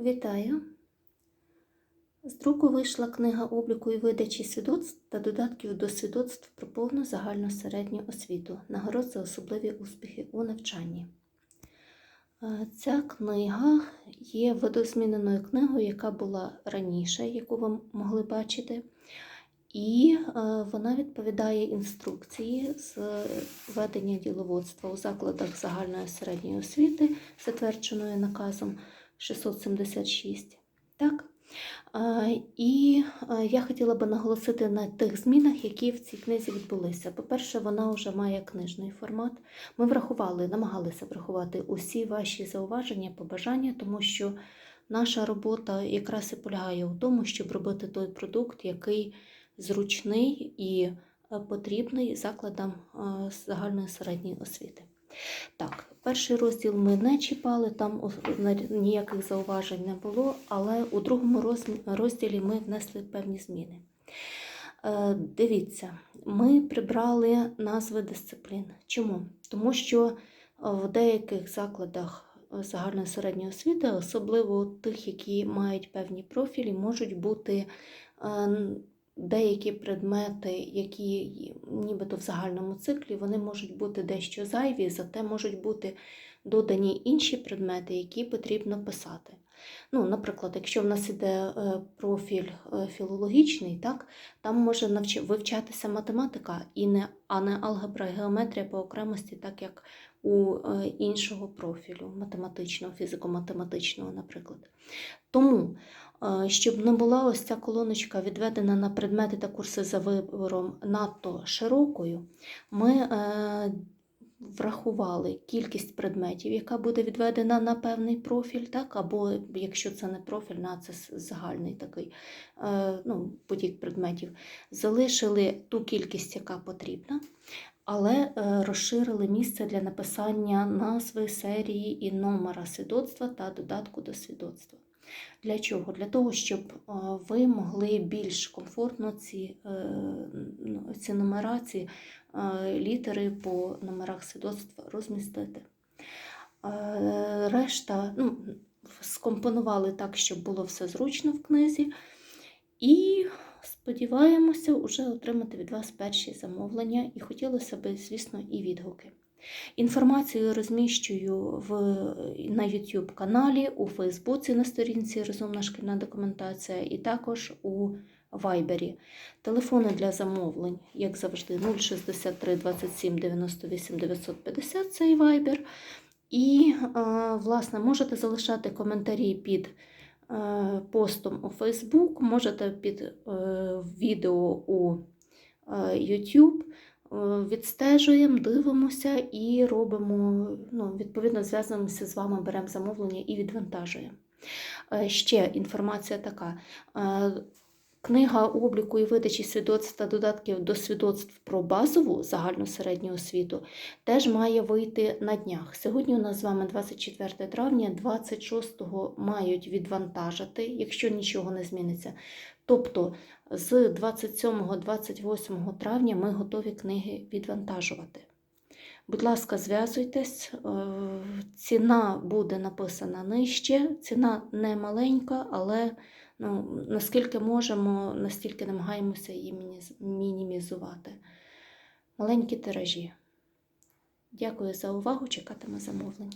Вітаю! З друку вийшла книга обліку і видачі свідоцтв та додатків до свідоцтв про повну загальну середню освіту. Нагород за особливі успіхи у навчанні. Е, Ця книга є видозміненою книгою, яка була раніше, яку ви могли бачити. І е, вона відповідає інструкції з ведення діловодства у закладах загальної середньої освіти, затвердженої наказом 676. Так? І я хотіла би наголосити на тих змінах, які в цій книзі відбулися. По-перше, вона вже має книжний формат. Ми врахували, намагалися врахувати усі ваші зауваження, побажання, тому що наша робота якраз і полягає у тому, щоб робити той продукт, який зручний і е, потрібний закладам е, загальної середньої освіти. Так, перший розділ ми не чіпали, там ніяких зауважень не було, але у другому розділі ми внесли певні зміни. Е, Дивіться, ми прибрали назви дисциплін. Чому? Тому що е, в деяких закладах е, загальної середньої освіти, особливо тих, які мають певні профілі, можуть бути деякі предмети, які нібито в загальному циклі, вони можуть бути дещо зайві, зате можуть бути додані інші предмети, які потрібно писати. Ну, наприклад, якщо в нас іде е, профіль е, філологічний, так, там може вивчатися математика, і не, а не алгебра і геометрія по окремості, так як у е, іншого профілю, математичного, фізико-математичного, наприклад. Тому, щоб не була ось ця колоночка відведена на предмети та курси за вибором надто широкою, ми врахували кількість предметів, яка буде відведена на певний профіль, так, або якщо це не профіль, на це загальний такий е, ну, потік предметів, залишили ту кількість, яка потрібна. Але е, розширили місце для написання назви, серії і номера свідоцтва та додатку до свідоцтва. Для чого? Для того, щоб е, ви могли більш комфортно ці, е, ну, ці нумерації, е, літери по номерах свідоцтва розмістити. Решта ну, скомпонували так, щоб було все зручно в книзі. І сподіваємося вже отримати від вас перші замовлення, і хотілося б, звісно, і відгуки. Інформацію розміщую в, на YouTube каналі, у Фейсбуці на сторінці Розумна шкільна документація і також у Вайбері. Телефони для замовлень, як завжди, 063 27 98 950 це і Viber. І, е, власне, можете залишати коментарі під е, постом у Facebook, можете під е, відео у YouTube. Е, Відстежуємо, дивимося і робимо, ну, відповідно, зв'язуємося з вами, беремо замовлення і відвантажуємо. Е, Ще інформація така. Книга обліку і видачі свідоцтв та додатків до свідоцтв про базову загальну середню освіту теж має вийти на днях. Сьогодні у нас з вами 24 травня, 26-го мають відвантажити, якщо нічого не зміниться. Тобто з 27-28 травня ми готові книги відвантажувати. Будь ласка, зв'язуйтесь, е, ціна буде написана нижче, ціна не маленька, але ну, наскільки можемо, настільки намагаємося її мінімізувати. Маленькі тиражі. Дякую за увагу, Чекатиме замовлень.